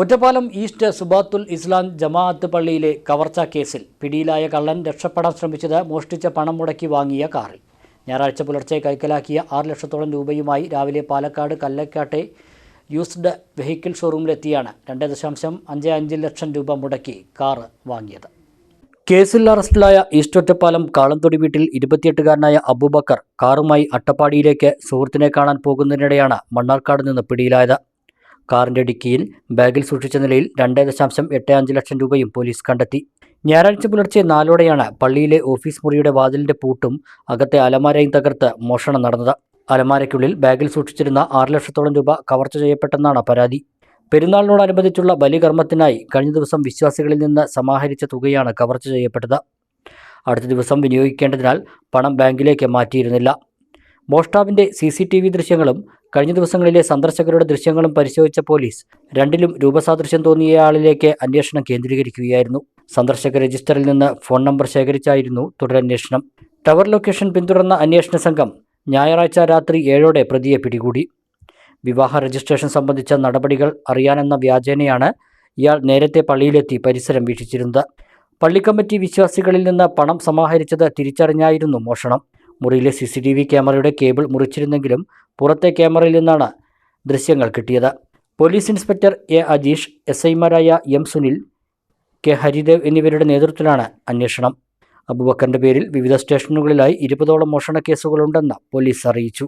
Ottapalam east സുബാത്തുൽ ഇസ്ലാം ജമാഅത്ത് പള്ളിയിലെ കവർച്ച കേസിൽ പിടിയിലായ കള്ളൻ രക്ഷപ്പെടാൻ ശ്രമിച്ചത് മോഷ്ടിച്ച പണം മുടക്കി വാങ്ങിയ കാറിൽ. ഞായറാഴ്ച പുലർച്ചെ കൈക്കലാക്കിയ ആറ് ലക്ഷത്തോളം രൂപയുമായി രാവിലെ പാലക്കാട് കല്ലക്കാട്ടെ യൂസ്ഡ് വെഹിക്കിൾ ഷോറൂമിലെത്തിയാണ് രണ്ട് ദശാംശം അഞ്ച് അഞ്ച് ലക്ഷം രൂപ മുടക്കി കാർ വാങ്ങിയത്. കേസിൽ അറസ്റ്റിലായ ഈസ്റ്റ് ഒറ്റപ്പാലം കാളന്തൊടി വീട്ടിൽ ഇരുപത്തിയെട്ടുകാരനായ അബൂബക്കർ കാറുമായി അട്ടപ്പാടിയിലേക്ക് സുഹൃത്തിനെ കാണാൻ പോകുന്നതിനിടെയാണ് മണ്ണാർക്കാട് നിന്ന് പിടിയിലായത്. കാറിന്റെ ഡിക്കിയിൽ ബാഗിൽ സൂക്ഷിച്ച നിലയിൽ രണ്ട് ദശാംശം എട്ട് അഞ്ച് ലക്ഷം രൂപയും പോലീസ് കണ്ടെത്തി. ഞായറാഴ്ച പുലർച്ചെ നാലോടെയാണ് പള്ളിയിലെ ഓഫീസ് മുറിയുടെ വാതിലിന്റെ പൂട്ടും അകത്തെ അലമാരയും തകർത്ത് മോഷണം നടന്നത്. അലമാരയ്ക്കുള്ളിൽ ബാഗിൽ സൂക്ഷിച്ചിരുന്ന ആറ് ലക്ഷത്തോളം രൂപ കവർച്ച ചെയ്യപ്പെട്ടെന്നാണ് പരാതി. പെരുന്നാളിനോടനുബന്ധിച്ചുള്ള ബലികർമ്മത്തിനായി കഴിഞ്ഞ ദിവസം വിശ്വാസികളിൽ നിന്ന് സമാഹരിച്ച തുകയാണ് കവർച്ച ചെയ്യപ്പെട്ടത്. അടുത്ത ദിവസം വിനിയോഗിക്കേണ്ടതിനാൽ പണം ബാങ്കിലേക്ക് മാറ്റിയിരുന്നില്ല. മോഷ്ടാവിന്റെ സി സി ടി വി ദൃശ്യങ്ങളും കഴിഞ്ഞ ദിവസങ്ങളിലെ സന്ദർശകരുടെ ദൃശ്യങ്ങളും പരിശോധിച്ച പോലീസ് രണ്ടിലും രൂപസാദൃശ്യം തോന്നിയയാളിലേക്ക് അന്വേഷണം കേന്ദ്രീകരിക്കുകയായിരുന്നു. സന്ദർശക രജിസ്റ്ററിൽ നിന്ന് ഫോൺ നമ്പർ ശേഖരിച്ചായിരുന്നു തുടരന്വേഷണം. ടവർ ലൊക്കേഷൻ പിന്തുടർന്ന അന്വേഷണ സംഘം ഞായറാഴ്ച രാത്രി ഏഴോടെ പ്രതിയെ പിടികൂടി. വിവാഹ രജിസ്ട്രേഷൻ സംബന്ധിച്ച നടപടികൾ അറിയാനെന്ന വ്യാജേനയാണ് ഇയാൾ നേരത്തെ പള്ളിയിലെത്തി പരിസരം വീക്ഷിച്ചിരുന്നത്. പള്ളിക്കമ്മിറ്റി വിശ്വാസികളിൽ നിന്ന് പണം സമാഹരിച്ചത് തിരിച്ചറിഞ്ഞായിരുന്നു മോഷണം. മുറിയിലെ സി സി ടി വി ക്യാമറയുടെ കേബിൾ മുറിച്ചിരുന്നെങ്കിലും പുറത്തെ ക്യാമറയിൽ നിന്നാണ് ദൃശ്യങ്ങൾ കിട്ടിയത്. Police inspector A Ajeesh S ഐമാരായ എം സുനിൽ കെ ഹരിദേവ് എന്നിവരുടെ നേതൃത്വത്തിലാണ് അന്വേഷണം. അബുബക്കറിന്റെ പേരിൽ വിവിധ സ്റ്റേഷനുകളിലായി ഇരുപതോളം മോഷണ കേസുകളുണ്ടെന്ന് പോലീസ് അറിയിച്ചു.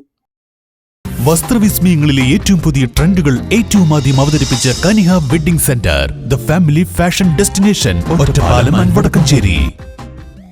വസ്ത്രവിസ്മയങ്ങളിലെ ഏറ്റവും പുതിയ ട്രെൻഡുകൾ ഏറ്റവും ആദ്യം അവതരിപ്പിച്ച Kaniha wedding centre the family fashion destination Vadakkanchery.